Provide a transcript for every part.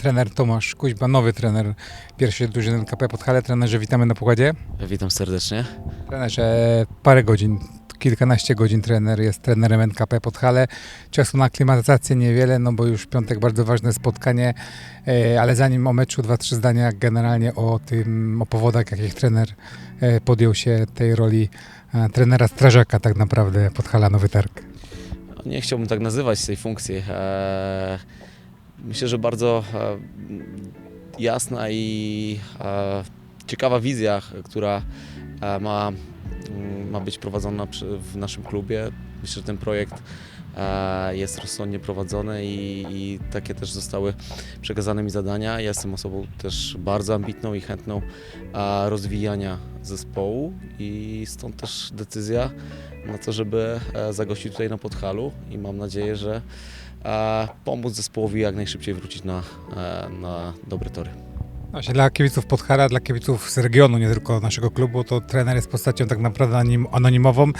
trener Tomasz Kuźba, nowy trener pierwszej drużyny LKP Podhale. Trenerze, witamy na pokładzie. Witam serdecznie. Trenerze, parę godzin, kilkanaście godzin trener jest trenerem NKP Podhale. Czasu na aklimatyzację niewiele, no bo już piątek bardzo ważne spotkanie, e, ale zanim o meczu, dwa, trzy zdania generalnie o tym, o powodach, jakich trener e, podjął się tej roli e, trenera strażaka tak naprawdę Podhala Nowy Targ. Nie chciałbym tak nazywać tej funkcji. Eee, Myślę, że bardzo e, jasna i e, ciekawa wizja, która e, ma, ma być prowadzona w naszym klubie. Myślę, że ten projekt jest rozsądnie prowadzony i, i takie też zostały przekazane mi zadania. Ja jestem osobą też bardzo ambitną i chętną rozwijania zespołu i stąd też decyzja na to, żeby e, zagościć tutaj na Podhalu i mam nadzieję, że e, pomóc zespołowi jak najszybciej wrócić na, e, na dobre tory. Właśnie dla kibiców Podhala, dla kibiców z regionu, nie tylko naszego klubu, to trener jest postacią tak naprawdę anonimową.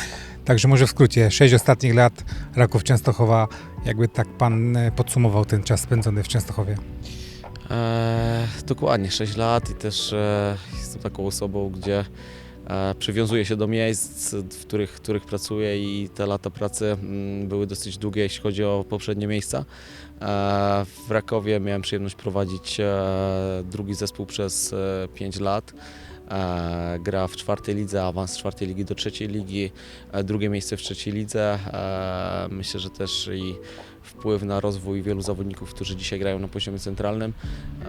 Także może w skrócie, sześć ostatnich lat Raków Częstochowa, jakby tak pan podsumował ten czas spędzony w Częstochowie. E, dokładnie, 6 lat i też e, jestem taką osobą, gdzie e, przywiązuję się do miejsc, w których, których pracuję i te lata pracy mm, były dosyć długie, jeśli chodzi o poprzednie miejsca. E, w Rakowie miałem przyjemność prowadzić e, drugi zespół przez 5 lat. Gra w czwartej lidze, awans z czwartej ligi do trzeciej ligi, drugie miejsce w trzeciej lidze. Myślę, że też i wpływ na rozwój wielu zawodników, którzy dzisiaj grają na poziomie centralnym.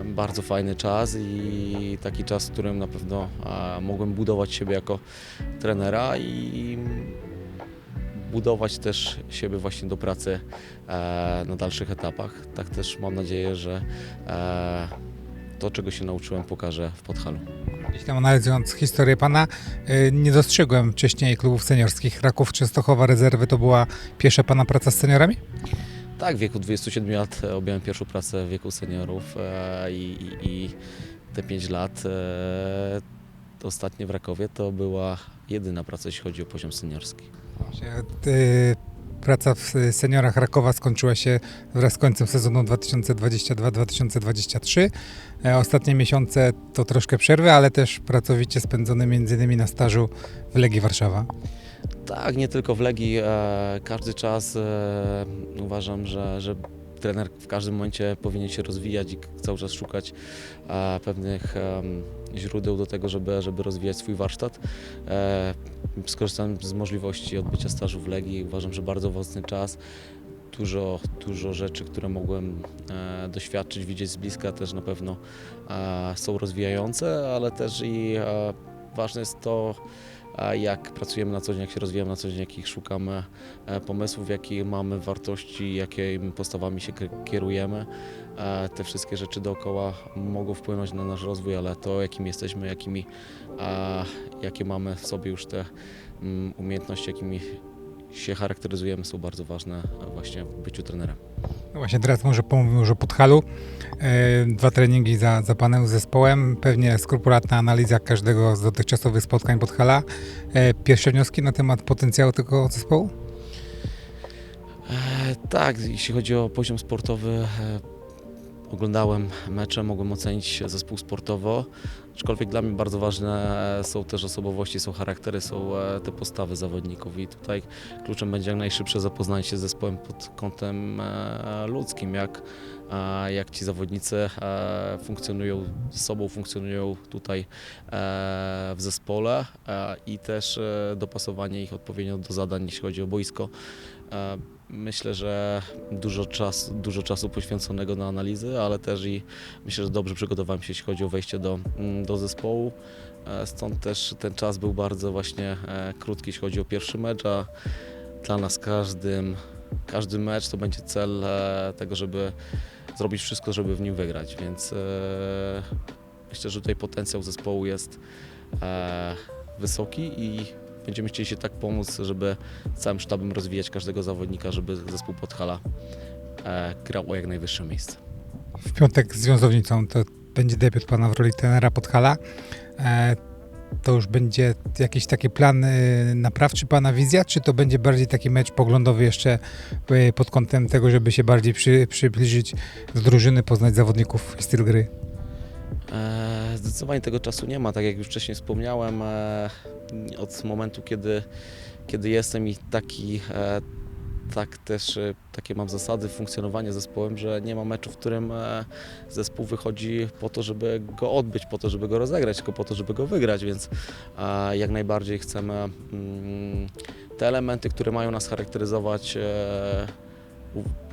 Bardzo fajny czas i taki czas, w którym na pewno mogłem budować siebie jako trenera i budować też siebie właśnie do pracy e, na dalszych etapach. Tak też mam nadzieję, że e, to, czego się nauczyłem, pokażę w Podhalu. Gdzieś tam analizując historię pana, e, nie dostrzegłem wcześniej klubów seniorskich. Raków Częstochowa Rezerwy to była pierwsza pana praca z seniorami? Tak, w wieku 27 lat e, objąłem pierwszą pracę w wieku seniorów e, i, i, i te 5 lat e, ostatnie w Rakowie to była jedyna praca, jeśli chodzi o poziom seniorski. Praca w seniorach Rakowa skończyła się wraz z końcem sezonu 2022-2023. E, Ostatnie miesiące to troszkę przerwy, ale też pracowicie spędzone m.in. na stażu w Legii Warszawa. Tak, nie tylko w Legii. E, każdy czas e, uważam, że, że trener w każdym momencie powinien się rozwijać i cały czas szukać e, pewnych źródeł do tego, żeby, żeby rozwijać swój warsztat. Skorzystałem z możliwości odbycia stażu w Legii. Uważam, że bardzo owocny czas. Dużo, dużo rzeczy, które mogłem e, doświadczyć, widzieć z bliska też na pewno e, są rozwijające, ale też i e, ważne jest to, jak pracujemy na co dzień, jak się rozwijamy na co dzień, jakich szukamy e, pomysłów, jakie mamy wartości, jakimi postawami się kierujemy. E, Te wszystkie rzeczy dookoła mogą wpłynąć na nasz rozwój, ale to, jakim jesteśmy, jakimi, jakie mamy w sobie już te mm, umiejętności, jakimi się charakteryzujemy, są bardzo ważne właśnie w byciu trenerem. No właśnie teraz może pomówimy już o Podhalu. E, Dwa treningi za, za panem zespołem, pewnie skrupulatna analiza każdego z dotychczasowych spotkań Podhala. E, Pierwsze wnioski na temat potencjału tego zespołu? E, tak, jeśli chodzi o poziom sportowy, oglądałem mecze, mogłem ocenić zespół sportowo, aczkolwiek dla mnie bardzo ważne są też osobowości, są charaktery, są e, te postawy zawodników i tutaj kluczem będzie jak najszybsze zapoznanie się z zespołem pod kątem e, ludzkim, jak, jak ci zawodnicy e, funkcjonują ze sobą, funkcjonują tutaj w zespole i też dopasowanie ich odpowiednio do zadań, jeśli chodzi o boisko. Myślę, że dużo dużo czasu poświęconego na analizy, ale też i myślę, że dobrze przygotowałem się, jeśli chodzi o wejście do, mm, do zespołu. E, Stąd też ten czas był bardzo właśnie e, krótki, jeśli chodzi o pierwszy mecz, a dla nas każdym, każdy mecz to będzie cel e, tego, żeby zrobić wszystko, żeby w nim wygrać, więc myślę, że tutaj potencjał zespołu jest wysoki i będziemy chcieli się tak pomóc, żeby całym sztabem rozwijać każdego zawodnika, żeby zespół Podhala grał o jak najwyższe miejsce. W piątek z Związownicą to będzie debiut pana w roli trenera Podhala. E, to już będzie jakiś taki plan y, naprawczy, pana wizja, czy to będzie bardziej taki mecz poglądowy jeszcze y, pod kątem tego, żeby się bardziej przy, przybliżyć z drużyny, poznać zawodników i styl gry? E, Zdecydowanie tego czasu nie ma, tak jak już wcześniej wspomniałem, e, od momentu, kiedy, kiedy jestem i taki, e, tak też e, takie mam zasady funkcjonowania zespołem, że nie ma meczu, w którym e, zespół wychodzi po to, żeby go odbyć, po to, żeby go rozegrać, tylko po to, żeby go wygrać, więc jak najbardziej chcemy mm, te elementy, które mają nas charakteryzować, e,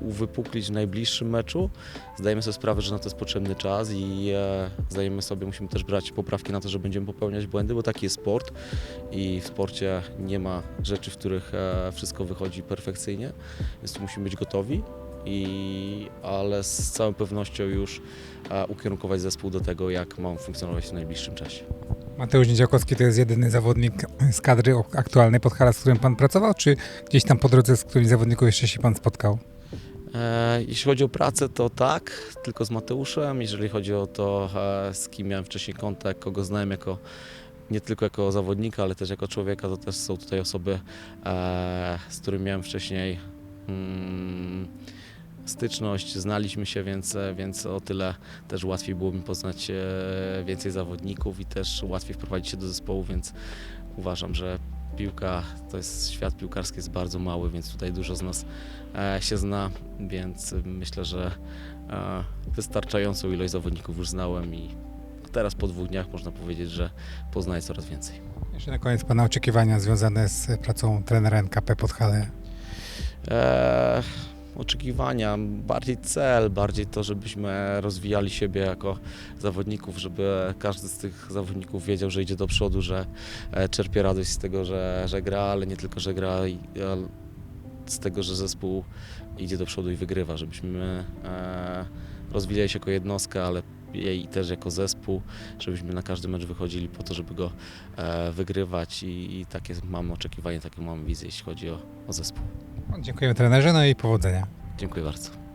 uwypuklić w najbliższym meczu. Zdajemy sobie sprawę, że na to jest potrzebny czas i e, zdajemy sobie, musimy też brać poprawki na to, że będziemy popełniać błędy, bo taki jest sport i w sporcie nie ma rzeczy, w których e, wszystko wychodzi perfekcyjnie, więc tu musimy być gotowi. I, ale z całą pewnością już e, ukierunkować zespół do tego, jak mam funkcjonować w najbliższym czasie. Mateusz Niedziałkowski to jest jedyny zawodnik z kadry aktualnej Podhala, z którym pan pracował, czy gdzieś tam po drodze z którymś zawodników jeszcze się pan spotkał? E, Jeśli chodzi o pracę, to tak, tylko z Mateuszem. Jeżeli chodzi o to, e, z kim miałem wcześniej kontakt, kogo znałem jako nie tylko jako zawodnika, ale też jako człowieka, to też są tutaj osoby, e, z którymi miałem wcześniej mm, styczność, znaliśmy się, więc, e, więc o tyle też łatwiej było mi poznać e, więcej zawodników i też łatwiej wprowadzić się do zespołu, więc uważam, że piłka to jest świat piłkarski jest bardzo mały, więc tutaj dużo z nas e, się zna, więc myślę, że wystarczającą ilość zawodników już znałem i teraz po dwóch dniach można powiedzieć, że poznaję coraz więcej. Jeszcze na koniec pana oczekiwania związane z pracą trenera NKP Podhale. E, oczekiwania, bardziej cel, bardziej to, żebyśmy rozwijali siebie jako zawodników, żeby każdy z tych zawodników wiedział, że idzie do przodu, że e, czerpie radość z tego, że, że gra, ale nie tylko, że gra, z tego, że zespół idzie do przodu i wygrywa, żebyśmy e, rozwijali się jako jednostka, ale i też jako zespół, żebyśmy na każdy mecz wychodzili po to, żeby go e, wygrywać i, i takie mam oczekiwanie, takie mam wizję, jeśli chodzi o, o zespół. Dziękujemy trenerze, no i powodzenia. Dziękuję bardzo.